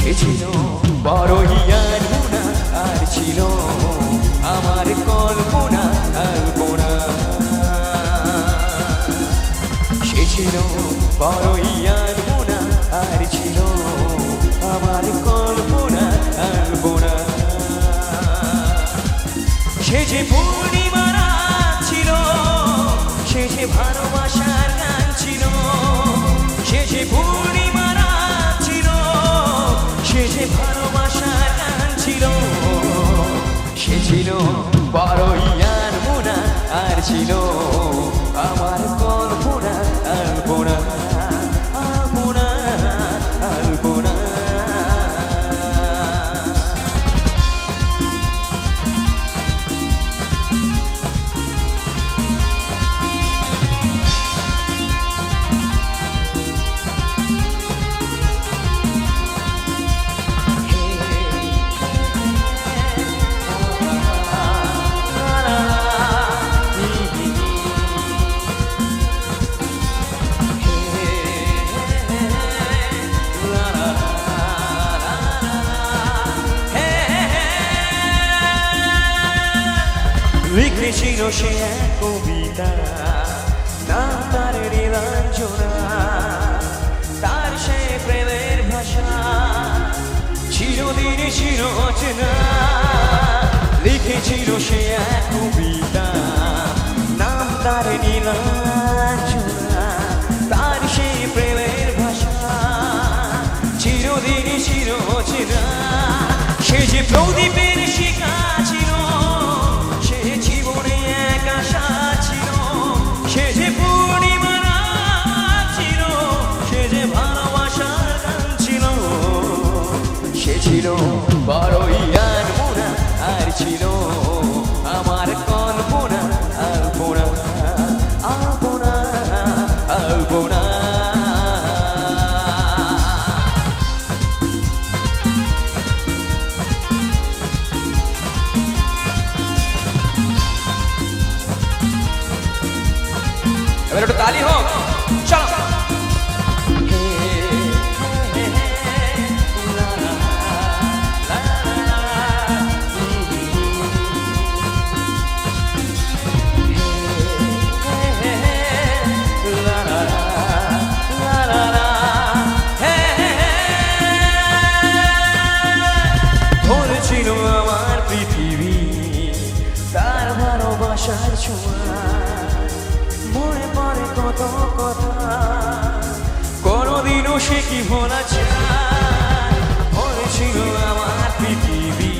সে ছিল বড়ই আলপনা আর ছিল আমার কল্পনা আলপনা সে ছিল বড়ই আলপনা আর ছিল আমার কল্পনা আলপনা সে যে পূর্ণিমা রাত ছিল, সে যে ভালোবাসার সে যে ভালোবাসার গান ছিল। সে ছিল বড়ই মোনা আর ছিল আমার লিখেছিল সে এক কবিতা, নাম তার নীলাঞ্জনা তার সে প্রেমের ভাষা, চিরদিন চির অচেনা। লিখেছিল সে এক কবিতা, নাম তার নীলাঞ্জনা তার সে প্রেমের ভাষা, চিরদিন চির অচেনা। সে যে প্রদীপের ছিল বড়ই আর ছিল। তালি হোক চলো। ধরেছিল আমার পৃথিবী তার ভালোবাসার ছোঁয়া। কত কথা সে কি ভোলা আমার পৃথিবী,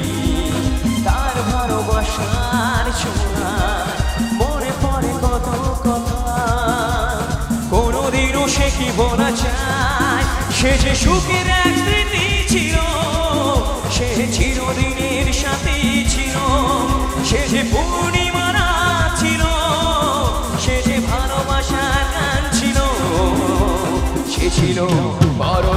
তার ভালোবাসার মনে কত কথা, কোনোদিনও সে কি ভোলা চায়? সে যে সুখের এক স্মৃতি ছিল, সে চিরদিনের সাথে। ছিল। বড়ই